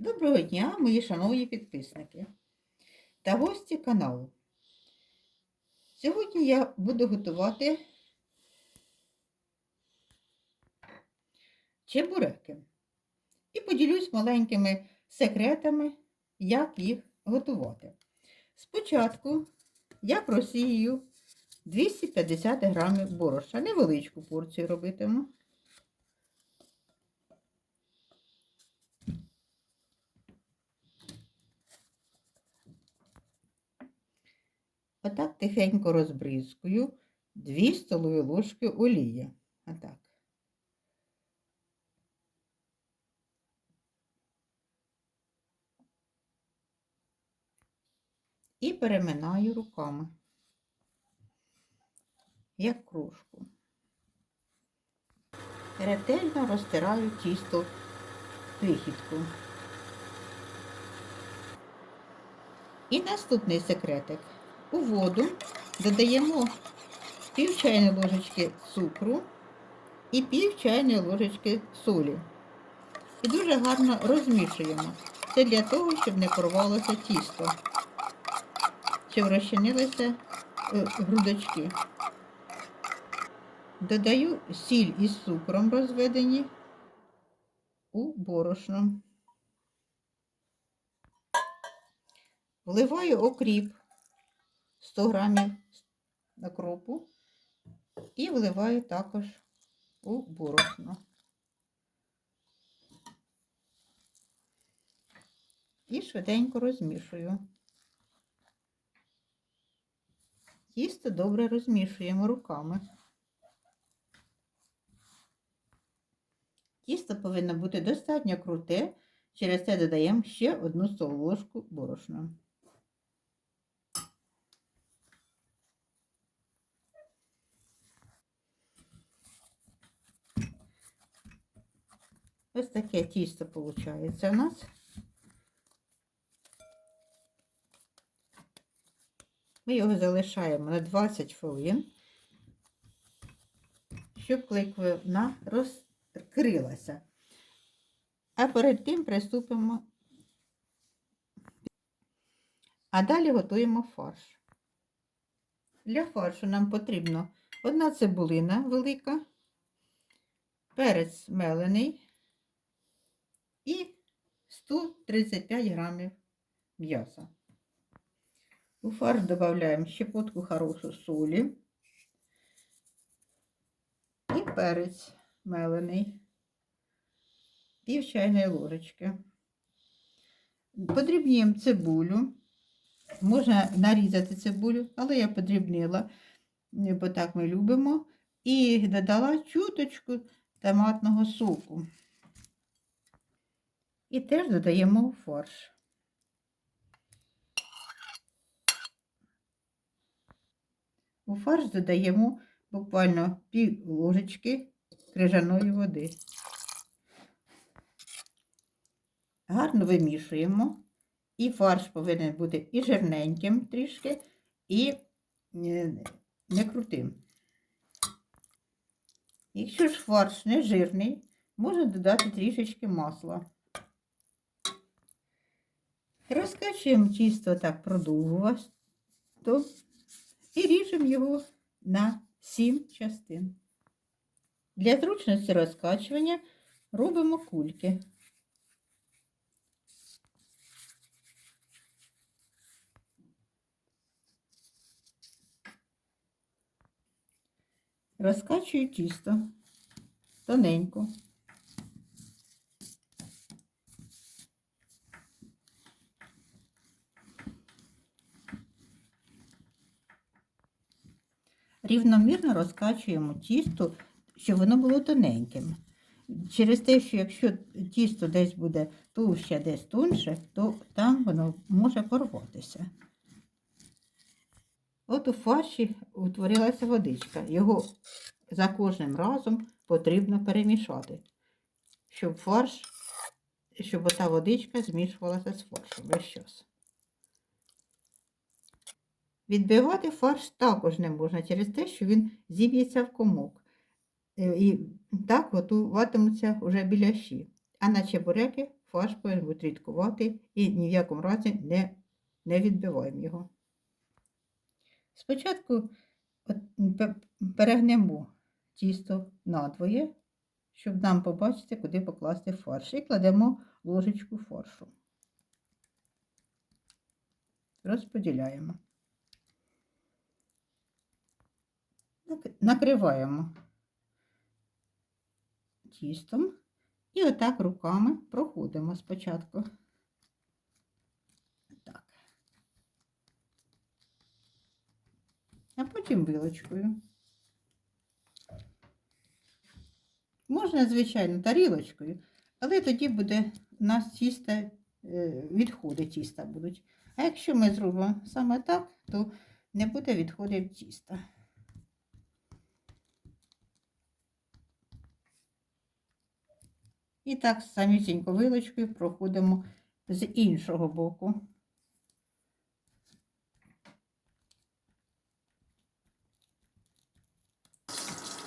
Доброго дня, мої шановні підписники та гості каналу. Сьогодні я буду готувати чебуреки і поділюсь маленькими секретами, як їх готувати. Спочатку я просію 250 грамів борошна, невеличку порцію робитиму. Отак тихенько розбризкую 2 столові ложки олії. Отак. І переминаю руками, як кружку. Ретельно розтираю тісто вихідку. І наступний секретик. У воду додаємо пів чайної ложечки цукру і пів чайної ложечки солі. І дуже гарно розмішуємо. Це для того, щоб не порвалося тісто, щоб розчинилися е, грудочки. Додаю сіль із цукром розведені у борошно. Вливаю окріп 100 грамів окропу і вливаю також у борошно. І швиденько розмішую. Тісто добре розмішуємо руками. Тісто повинно бути достатньо круте, через це додаємо ще одну столову ложку борошна. Ось таке тісто виходить у нас. Ми його залишаємо на 20 хвилин, щоб клейковина розкрилася. А перед тим приступимо. А далі готуємо фарш. Для фаршу нам потрібно одна цибулина велика, перець мелений і 135 грамів м'яса. У фарш додаємо щепотку хорошу солі і перець мелений, пів чайної ложечки. Подрібнюємо цибулю. Можна нарізати цибулю, але я подрібнила, бо так ми любимо. І додала чуточку томатного соку. І теж додаємо у фарш. У фарш додаємо буквально пів ложечки крижаної води. Гарно вимішуємо. І фарш повинен бути і жирненьким трішки, і не крутим. Якщо ж фарш не жирний, можна додати трішечки масла. Розкачуємо тісто так продовгувато і ріжемо його на 7 частин. Для зручності розкачування робимо кульки. Розкачую тісто тоненько. Рівномірно розкачуємо тісто, щоб воно було тоненьким. Через те, що якщо тісто десь буде товще, десь тонше, то там воно може порватися. От у фарші утворилася водичка. Його за кожним разом потрібно перемішати, щоб фарш, щоб ота водичка змішувалася з фаршем весь час. Відбивати фарш також не можна через те, що він зіб'ється в комок. Е, І так готуватимуться вже біляші. А на чебуреки фарш повинен бути рідкувати і ні в якому разі не, не відбиваємо його. Спочатку перегнемо тісто надвоє, щоб нам побачити, куди покласти фарш. І кладемо ложечку фаршу. Розподіляємо. Накриваємо тістом і отак руками проходимо спочатку. Так. А потім вилочкою. Можна, звичайно, тарілочкою, але тоді буде у нас тісто, е, відходи тіста будуть. А якщо ми зробимо саме так, то не буде відходів тіста. І так самісінько вилочкою проходимо з іншого боку.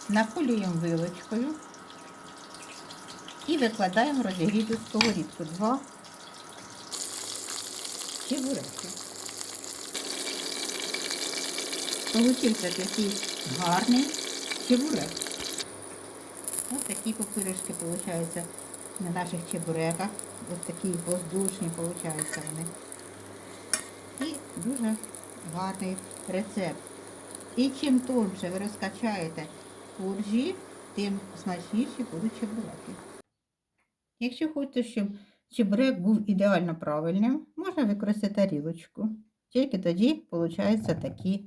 Наколюємо вилочкою і викладаємо розігріту сковорідку два чебуреки. Получився такий гарний чебурек. Ось такі пупиришки получаються на наших чебуреках. Ось такі воздушні получаються вони. І дуже гарний рецепт. І чим тонше ви розкачаєте коржі, тим смачніші будуть чебуреки. Якщо хочете, щоб чебурек був ідеально правильним, можна використати тарілочку. Тільки тоді получаються такі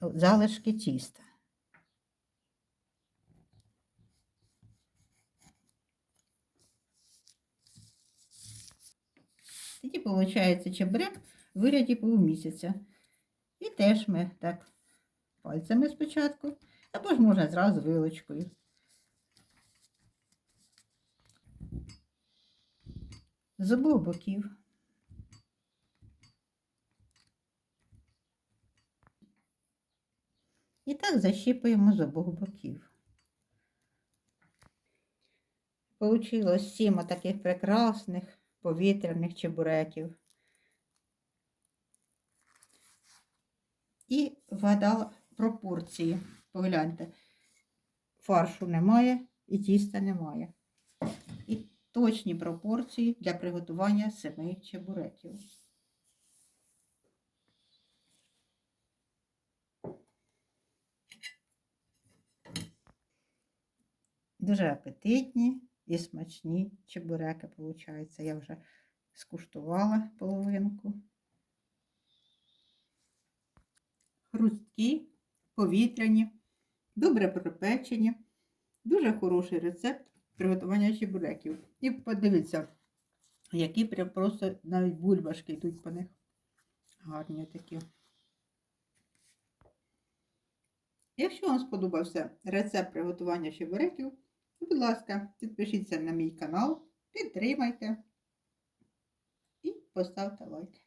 залишки тіста. Тоді виходить чебурек в вигляді полумісяця. І теж ми так пальцями спочатку, або ж можна зразу вилочкою. З обох боків. І так защіпуємо з обох боків. Получилось сім таких прекрасних повітряних чебуреків. І вгадала пропорції. Погляньте, фаршу немає і тіста немає. І точні пропорції для приготування семи чебуреків. Дуже апетитні і смачні чебуреки, виходить. Я вже скуштувала половинку. Хрусткі, повітряні, добре пропечені. Дуже хороший рецепт приготування чебуреків. І подивіться, які прям просто навіть бульбашки йдуть по них. Гарні такі. Якщо вам сподобався рецепт приготування чебуреків, будь ласка, підпишіться на мій канал, підтримайте і поставте лайк.